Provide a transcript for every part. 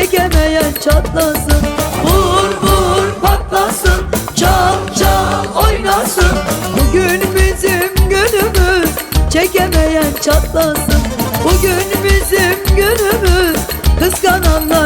çekemeyen çatlasın Vur vur patlasın çal çal oynasın. Bugün bizim günümüz çekemeyen çatlasın. Bugün bizim günümüz kıskananlar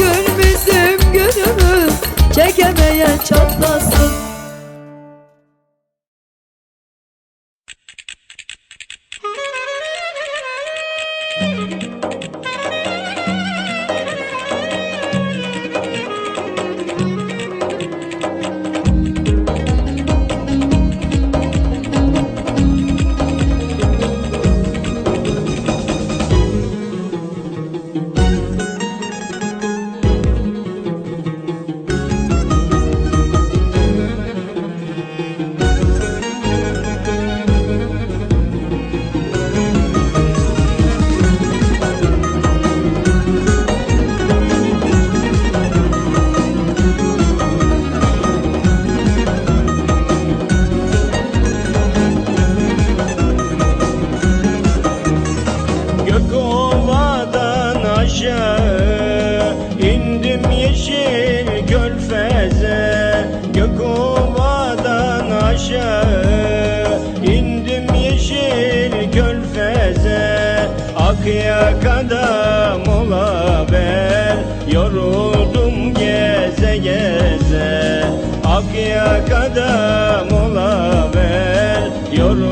Bugün bizim günümüz. Çekemeyen çatlasın taşa indim yeşil körfeze Gökova'dan aşağı indim yeşil körfeze Akyaka'da mola ver Yoruldum geze geze. Akyaka'da mola ver Yoruldum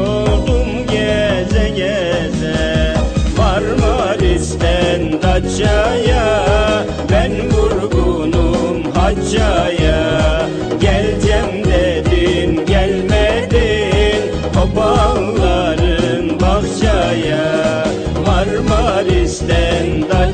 stand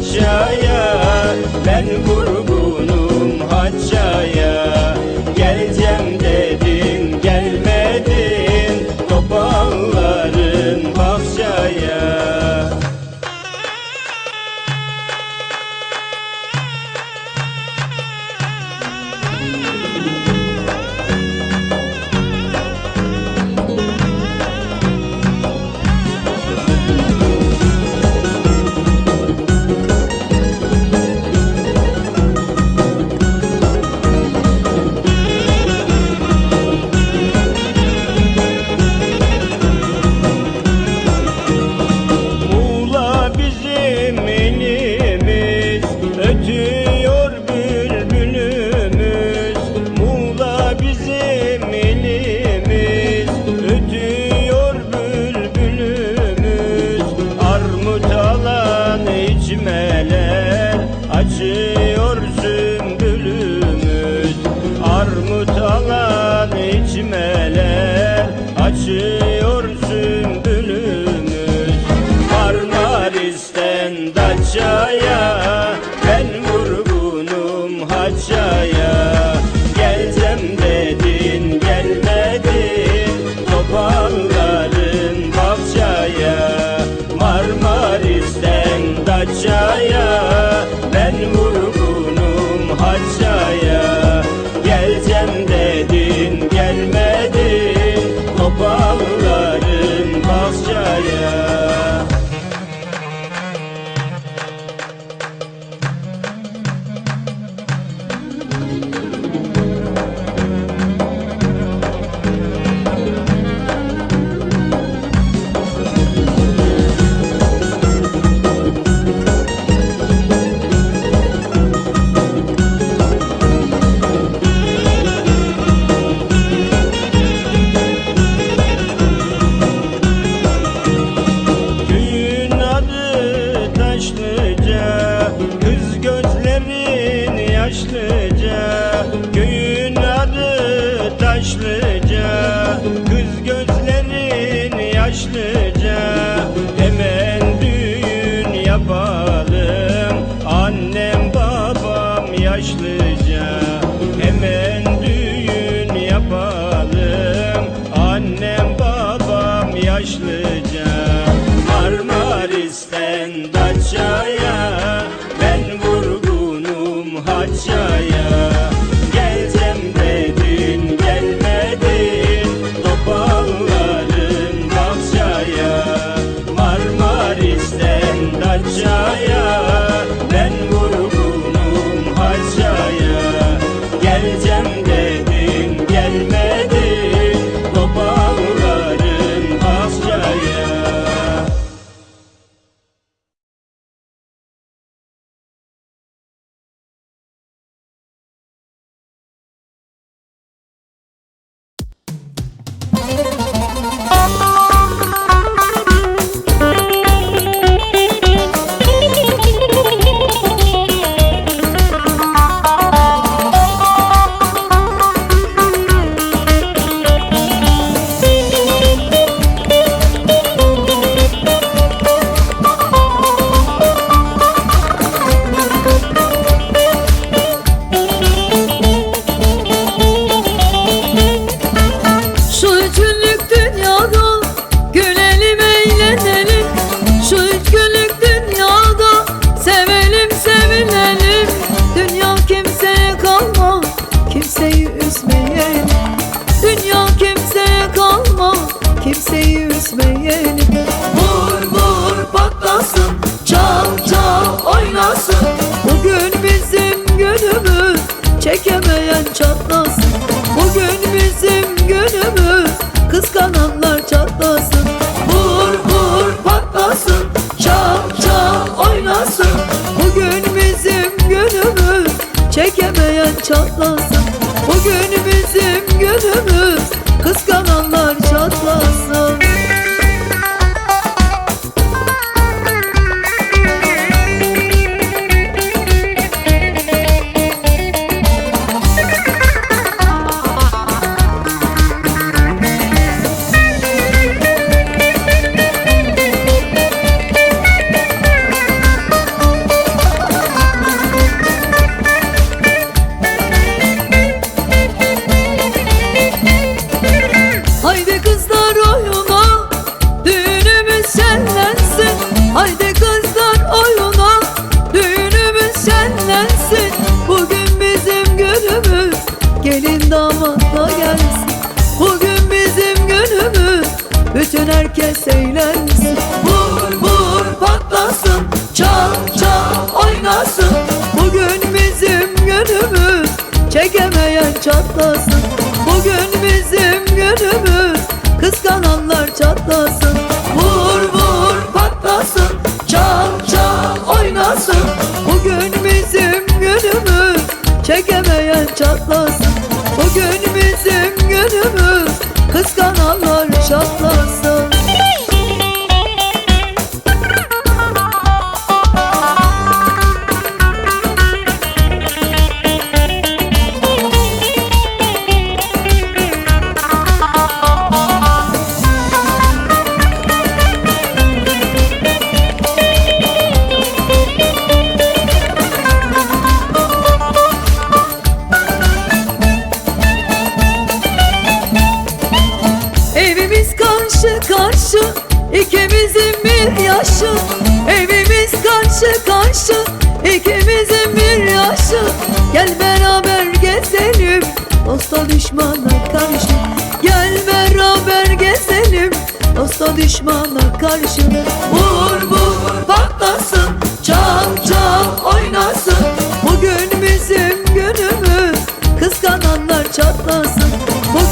haccaya Ben vurgunum haccaya taşlıca Köyün adı taşlıca Jaya Bugün bizim günümüz Çekemeyen çatlasın. Bugün bizim günümüz. herkes eğlenir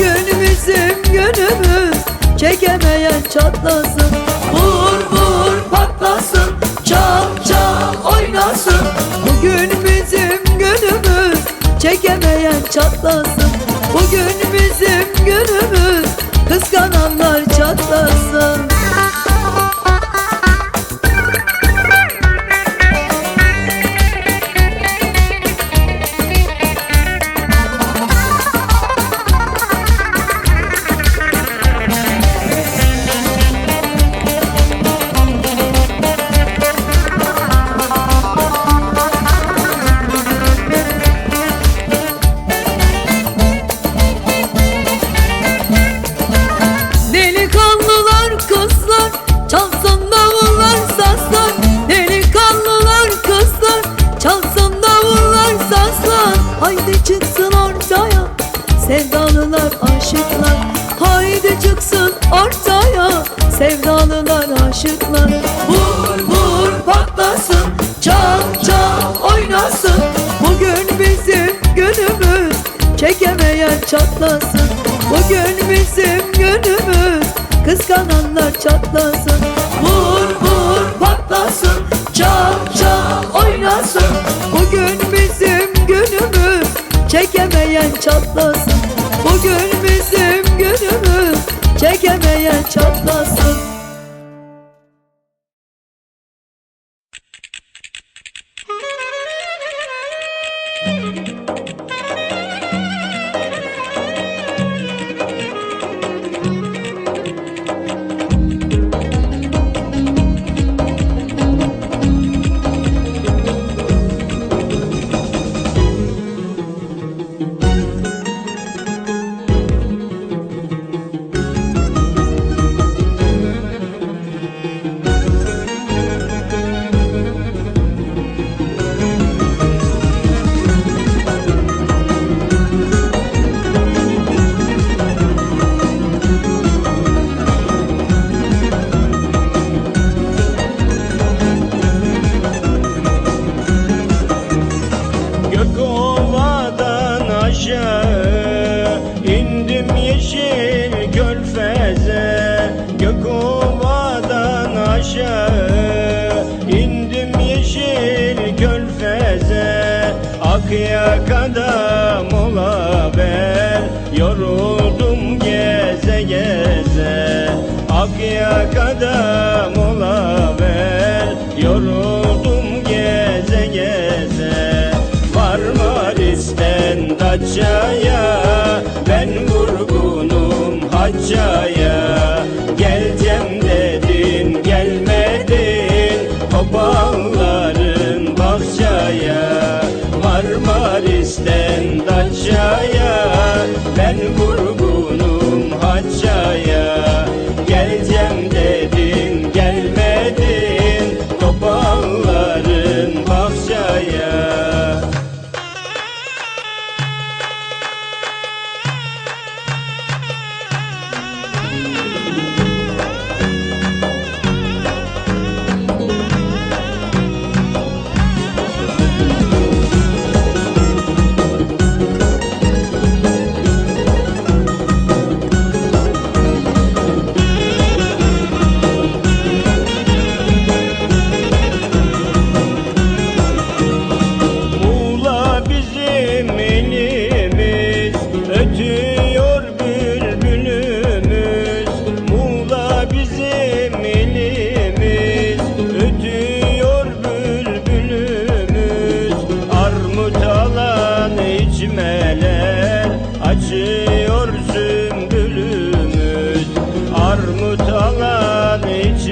Gönlümüzüm gönlümüz Çekemeyen çatlasın. çatlasın. Bugün bizim günümüz Çekemeyen çatlasın.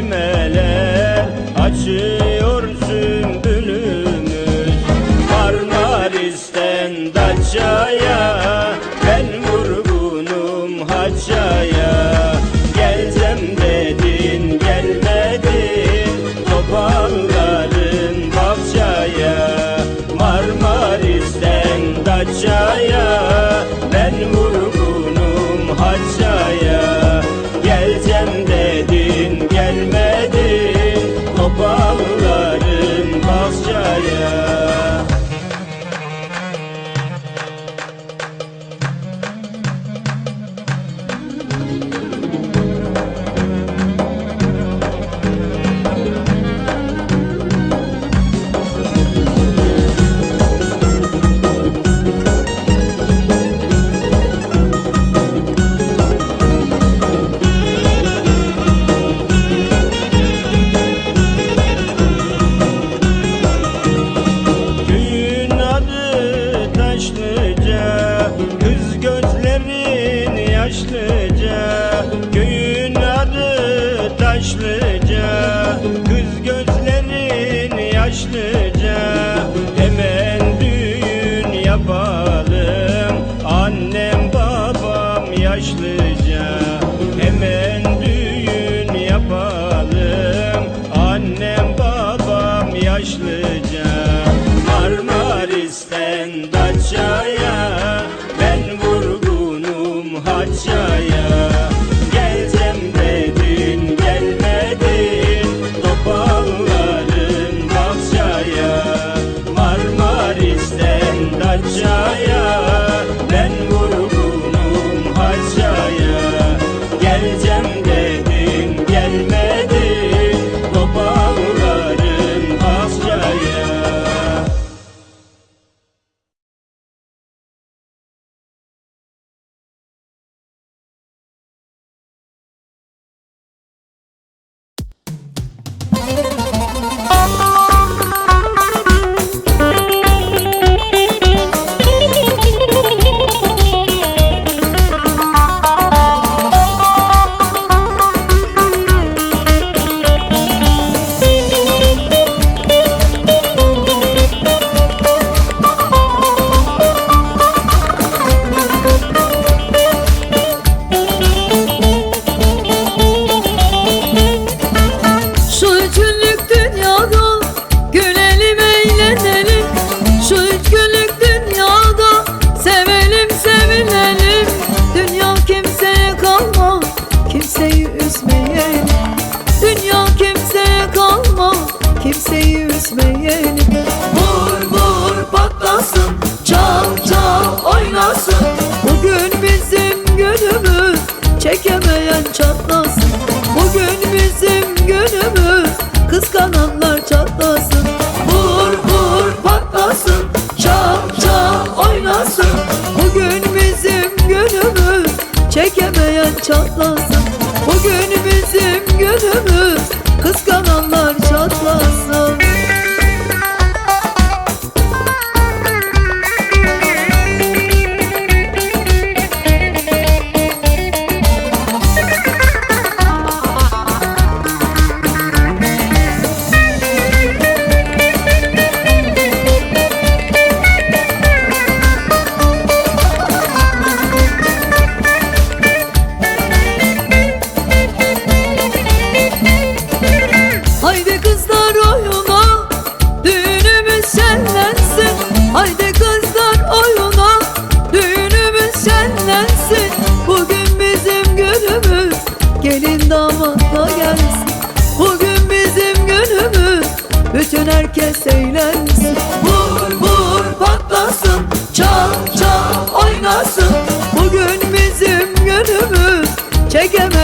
cime üzmeyelim Dünya kimseye kalmaz kimseyi üzmeyelim Vur vur patlasın çal çal oynasın. Bugün bizim günümüz çekemeyen çatlasın. Bugün bizim günümüz kıskananlar çatlasın. Vur vur patlasın çal çal oynasın. Bugün bizim günümüz çekemeyen çatlasın bizim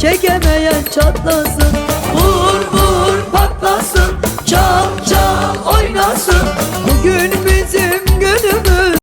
Çekemeyen çatlasın. Vur vur patlasın. Çal çal oynasın.